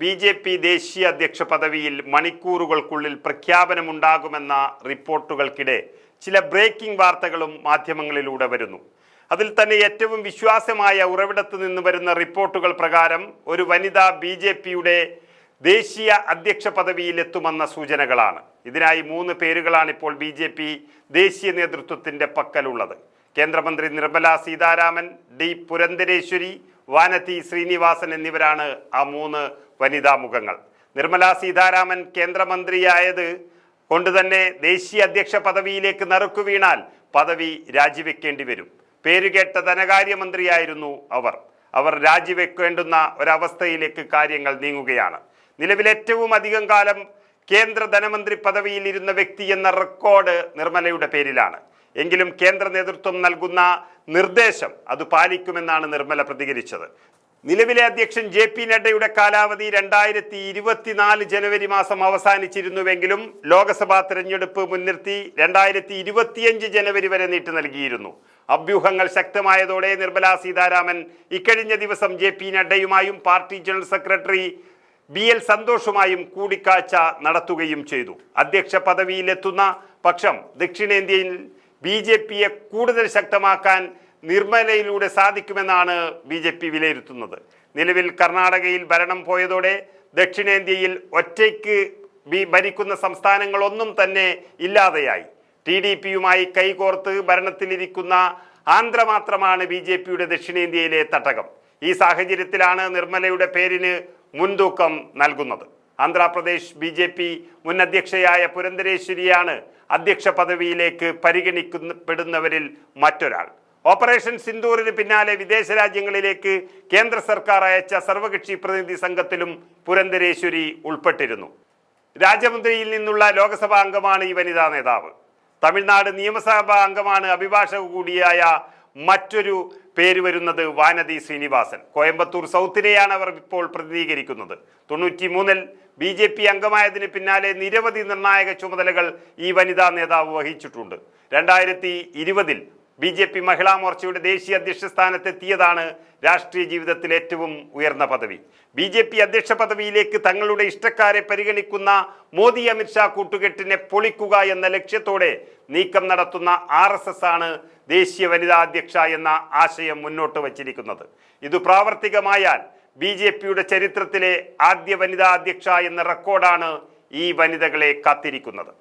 B J P ദേശീയ അധ്യക്ഷ പദവിയിൽ മണിക്കൂറുകൾക്കുള്ളിൽ പ്രഖ്യാപനമുണ്ടാകുമെന്ന റിപ്പോർട്ടുകൾക്കിടെ ചില ബ്രേക്കിംഗ് വാർത്തകളും മാധ്യമങ്ങളിലൂടെ വരുന്നു. അതിൽ തന്നെ ഏറ്റവും വിശ്വാസമായ ഉറവിടത്ത് നിന്ന് വരുന്ന റിപ്പോർട്ടുകൾ പ്രകാരം ഒരു വനിത ബി ജെ പിയുടെ ദേശീയ അധ്യക്ഷ പദവിയിലെത്തുമെന്ന സൂചനകളാണ്. ഇതിനായി മൂന്ന് പേരുകളാണ് ഇപ്പോൾ ബി ജെ പി ദേശീയ നേതൃത്വത്തിന്റെ പക്കലുള്ളത്. കേന്ദ്രമന്ത്രി നിർമ്മല സീതാരാമൻ ഡി പുരന്ദരേശ്വരി വാനതി ശ്രീനിവാസൻ എന്നിവരാണ് ആ മൂന്ന് വനിതാ മുഖങ്ങൾ. നിർമ്മല സീതാരാമൻ കേന്ദ്രമന്ത്രിയായത് കൊണ്ട് തന്നെ ദേശീയ അധ്യക്ഷ പദവിയിലേക്ക് നറുക്കു വീണാൽ പദവി രാജിവെക്കേണ്ടി വരും. പേരുകേട്ട ധനകാര്യമന്ത്രിയായിരുന്നു അവർ. അവർ രാജിവെക്കേണ്ടുന്ന ഒരവസ്ഥയിലേക്ക് കാര്യങ്ങൾ നീങ്ങുകയാണ്. നിലവിൽ ഏറ്റവും അധികം കാലം കേന്ദ്ര ധനമന്ത്രി പദവിയിൽ ഇരുന്ന വ്യക്തി എന്ന റെക്കോർഡ് നിർമ്മലയുടെ പേരിലാണ്. എങ്കിലും കേന്ദ്ര നേതൃത്വം നൽകുന്ന നിർദ്ദേശം അത് പാലിക്കുമെന്നാണ് നിർമ്മല പ്രതികരിച്ചത്. നിലവിലെ അധ്യക്ഷൻ ജെ പി നഡ്ഡയുടെ കാലാവധി രണ്ടായിരത്തി ഇരുപത്തിനാല് ജനുവരി മാസം അവസാനിച്ചിരുന്നുവെങ്കിലും ലോക്സഭാ തെരഞ്ഞെടുപ്പ് മുൻനിർത്തി രണ്ടായിരത്തി ഇരുപത്തിയഞ്ച് ജനുവരി വരെ നീട്ടി നൽകിയിരുന്നു. അഭ്യൂഹങ്ങൾ ശക്തമായതോടെ നിർമ്മലാ സീതാരാമൻ ഇക്കഴിഞ്ഞ ദിവസം J P നഡ്ഡയുമായും party general secretary B L സന്തോഷുമായും കൂടിക്കാഴ്ച നടത്തുകയും ചെയ്തു. അധ്യക്ഷ പദവിയിലെത്തുന്ന പക്ഷം ദക്ഷിണേന്ത്യയിൽ ബി ജെ പിയെ കൂടുതൽ ശക്തമാക്കാൻ നിർമ്മലയിലൂടെ സാധിക്കുമെന്നാണ് ബി ജെ പി വിലയിരുത്തുന്നത്. നിലവിൽ കർണാടകയിൽ ഭരണം പോയതോടെ ദക്ഷിണേന്ത്യയിൽ ഒറ്റയ്ക്ക് ബി ഭരിക്കുന്ന സംസ്ഥാനങ്ങളൊന്നും തന്നെ ഇല്ലാതെയായി. ടി ഡി പിയുമായി കൈകോർത്ത് ഭരണത്തിലിരിക്കുന്ന ആന്ധ്ര മാത്രമാണ് ബി ജെ പിയുടെ ദക്ഷിണേന്ത്യയിലെ തട്ടകം. ഈ സാഹചര്യത്തിലാണ് നിർമ്മലയുടെ പേരിന് മുൻതൂക്കം നൽകുന്നത്. ആന്ധ്രാപ്രദേശ് ബി ജെ പി മുൻ അധ്യക്ഷയായ പുരന്ദരേശ്വരിയാണ് അധ്യക്ഷ പദവിയിലേക്ക് പരിഗണിക്കപ്പെടുന്നവരിൽ മറ്റൊരാൾ. ഓപ്പറേഷൻ സിന്ദൂറിന് പിന്നാലെ വിദേശ രാജ്യങ്ങളിലേക്ക് കേന്ദ്ര സർക്കാർ അയച്ച സർവകക്ഷി പ്രതിനിധി സംഘത്തിലും പുരന്ദരേശ്വരി ഉൾപ്പെട്ടിരുന്നു. രാജമുദ്രയിൽ നിന്നുള്ള ലോക്സഭാ അംഗമാണ് ഈ വനിതാ നേതാവ്. തമിഴ്നാട് നിയമസഭാ അംഗമാണ് അഭിഭാഷക കൂടിയായ മറ്റൊരു പേര് വരുന്നത് വാനതി ശ്രീനിവാസൻ. കോയമ്പത്തൂർ സൗത്തിനെയാണ് അവർ ഇപ്പോൾ പ്രതിനിധീകരിക്കുന്നത്. തൊണ്ണൂറ്റി മൂന്നിൽ ബി ജെ പി അംഗമായതിന് പിന്നാലെ നിരവധി നിർണായക ചുമതലകൾ ഈ വനിതാ നേതാവ് വഹിച്ചിട്ടുണ്ട്. രണ്ടായിരത്തി ഇരുപതിൽ ബി ജെ പി മഹിളാ മോർച്ചയുടെ ദേശീയ അധ്യക്ഷ സ്ഥാനത്തെത്തിയതാണ് രാഷ്ട്രീയ ജീവിതത്തിൽ ഏറ്റവും ഉയർന്ന പദവി. ബി ജെ പി അധ്യക്ഷ പദവിയിലേക്ക് തങ്ങളുടെ ഇഷ്ടക്കാരെ പരിഗണിക്കുന്ന മോദി അമിത്ഷാ കൂട്ടുകെട്ടിനെ പൊളിക്കുക എന്ന ലക്ഷ്യത്തോടെ നീക്കം നടത്തുന്ന ആർ എസ് എസ് ആണ് ദേശീയ വനിതാ അധ്യക്ഷ എന്ന ആശയം മുന്നോട്ട് വച്ചിരിക്കുന്നത്. ഇത് പ്രാവർത്തികമായാൽ ബി ജെ പിയുടെ ചരിത്രത്തിലെ ആദ്യ വനിതാ അധ്യക്ഷ എന്ന റെക്കോർഡാണ് ഈ വനിതകളെ കാത്തിരിക്കുന്നത്.